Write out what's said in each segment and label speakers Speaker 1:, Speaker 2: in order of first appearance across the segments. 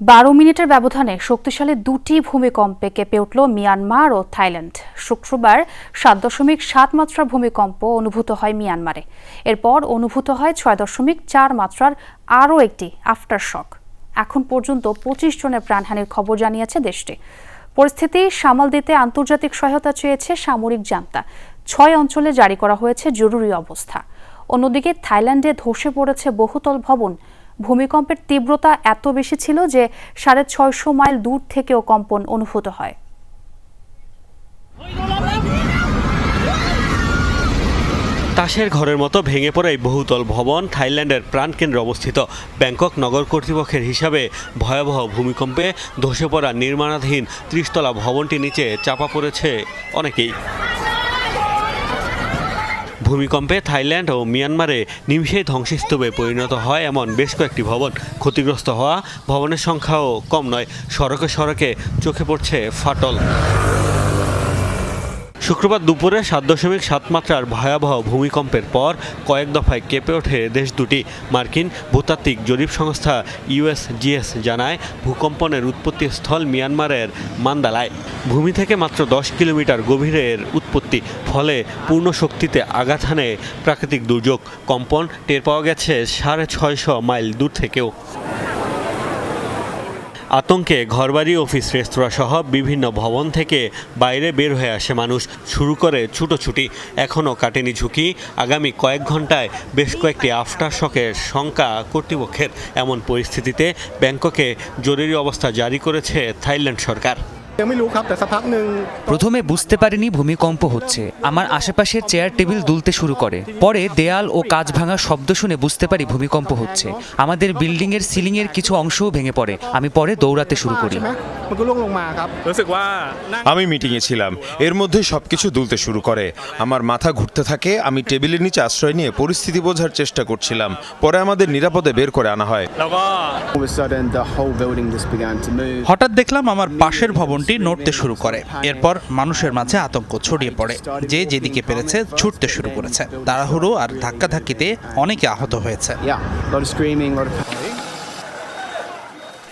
Speaker 1: বারো মিনিটের ব্যবধানে শক্তিশালী দুটি ভূমিকম্পে কেঁপে উঠল মিয়ানমার ও থাইল্যান্ড। শুক্রবার সাত দশমিক সাত মাত্রার ভূমিকম্প অনুভূত হয় মিয়ানমারে। এরপর অনুভূত হয় ছয় দশমিক চার মাত্রার আরও একটি আফটার শক এখন পর্যন্ত পঁচিশ জনের প্রাণহানির খবর জানিয়েছে দেশটি। পরিস্থিতি সামাল দিতে আন্তর্জাতিক সহায়তা চেয়েছে সামরিক জান্তা। ছয় অঞ্চলে জারি করা হয়েছে জরুরি অবস্থা। অন্যদিকে থাইল্যান্ডে ধসে পড়েছে বহুতল ভবন। ভূমিকম্পের তীব্রতা এত বেশি ছিল যে সাড়ে ছয়শো মাইল দূর থেকেও কম্পন অনুভূত হয়।
Speaker 2: তাসের ঘরের মতো ভেঙে পড়ে এই বহুতল ভবন থাইল্যান্ডের প্রাণকেন্দ্রে অবস্থিত। ব্যাংকক নগর কর্তৃপক্ষের হিসাবে ভয়াবহ ভূমিকম্পে ধসে পড়া নির্মাণাধীন ত্রিশতলা ভবনটি নিচে চাপা পড়েছে অনেকেই। ভূমিকম্পে থাইল্যান্ড ও মিয়ানমারে নিমিষেই ধ্বংসস্তূপে পরিণত হয় এমন বেশ কয়েকটি ভবন। ক্ষতিগ্রস্ত হওয়া ভবনের সংখ্যাও কম নয়, সড়কে সড়কে চোখে পড়ছে ফাটল। শুক্রবার দুপুরে সাত দশমিক সাত মাত্রার ভয়াবহ ভূমিকম্পের পর কয়েক দফায় কেঁপে ওঠে দেশ দুটি। মার্কিন ভূতাত্ত্বিক জরিপ সংস্থা ইউএসজিএস জানায়, ভূকম্পনের উৎপত্তি স্থল মিয়ানমারের মান্দালায়। ভূমি থেকে মাত্র দশ কিলোমিটার গভীরের উৎপত্তি, ফলে পূর্ণ শক্তিতে আঘাত হানে প্রাকৃতিক দুর্যোগ। কম্পন টের পাওয়া গেছে সাড়ে ছয়শো মাইল দূর থেকেও। আতঙ্কে ঘরবাড়ি, অফিস, রেস্তোরাঁ সহ বিভিন্ন ভবন থেকে বাইরে বের হয়ে আসে মানুষ। শুরু করে ছুটোছুটি এখনও কাটেনি ঝুঁকি। আগামী কয়েক ঘন্টায় বেশ কয়েকটি আফটার শকের শঙ্কা কর্তৃপক্ষের। এমন পরিস্থিতিতে ব্যাংককে জরুরি অবস্থা জারি করেছে থাইল্যান্ড সরকার।
Speaker 3: ยังไม่รู้ครับ แต่สักพักหนึ่ง
Speaker 4: প্রথমে বুঝতে পারিনি ভূমিকম্প হচ্ছে আমার আশেপাশের চেয়ার টেবিল দুলতে শুরু করে পরে দেয়াল ও কাঁচ ভাঙার শব্দ শুনে বুঝতে পারি ভূমিকম্প হচ্ছে আমাদের বিল্ডিং এর সিলিং এর কিছু অংশও ভেঙে পড়ে আমি পরে দৌড়াতে শুরু করি
Speaker 3: ใช่ไหมมันก็ร่วงลงมาครับ
Speaker 5: รู้สึกว่านั่ง
Speaker 6: আমি মিটিংয়ে ছিলাম এর মধ্যে সবকিছু দুলতে শুরু করে আমার মাথা ঘুরতে থাকে আমি টেবিলের নিচে আশ্রয় নিয়ে পরিস্থিতি বোঝার চেষ্টা করছিলাম পরে আমাদের নিরাপদে বের করে আনা হয়
Speaker 5: แล้วก็
Speaker 7: All of a sudden, the whole building just began to move.
Speaker 8: হঠাৎ দেখলাম আমার পাশের ভবনটি নড়তে শুরু করে। এরপর মানুষের মাঝে আতঙ্ক ছড়িয়ে পড়ে। যে যেদিকে পেরেছে ছুটতে শুরু করেছে। তাড়াহুড়ো আর ধাক্কাধাক্কিতে অনেকে আহত হয়েছে।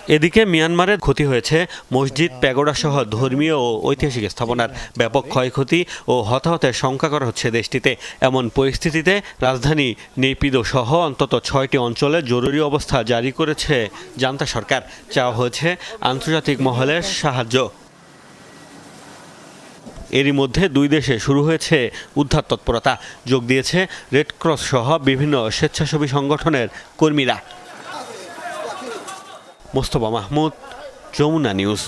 Speaker 2: এদিকে মিয়ানমারের ক্ষতি হয়েছে মসজিদ, প্যাগোডা সহ ধর্মীয় ও ঐতিহাসিক স্থাপনার ব্যাপক ক্ষয়ক্ষতি ও হতাহতের শঙ্কা করা হচ্ছে দেশটিতে। এমন পরিস্থিতিতে রাজধানী নেপিদো সহ অন্তত ছয়টি অঞ্চলে জরুরি অবস্থা জারি করেছে জান্তা সরকার। চাওয়া হয়েছে আন্তর্জাতিক মহলের সাহায্য। এরই মধ্যে দুই দেশে শুরু হয়েছে উদ্ধার তৎপরতা। যোগ দিয়েছে রেডক্রস সহ বিভিন্ন স্বেচ্ছাসেবী সংগঠনের কর্মীরা। মোস্তফা মাহমুদ, যমুনা নিউজ।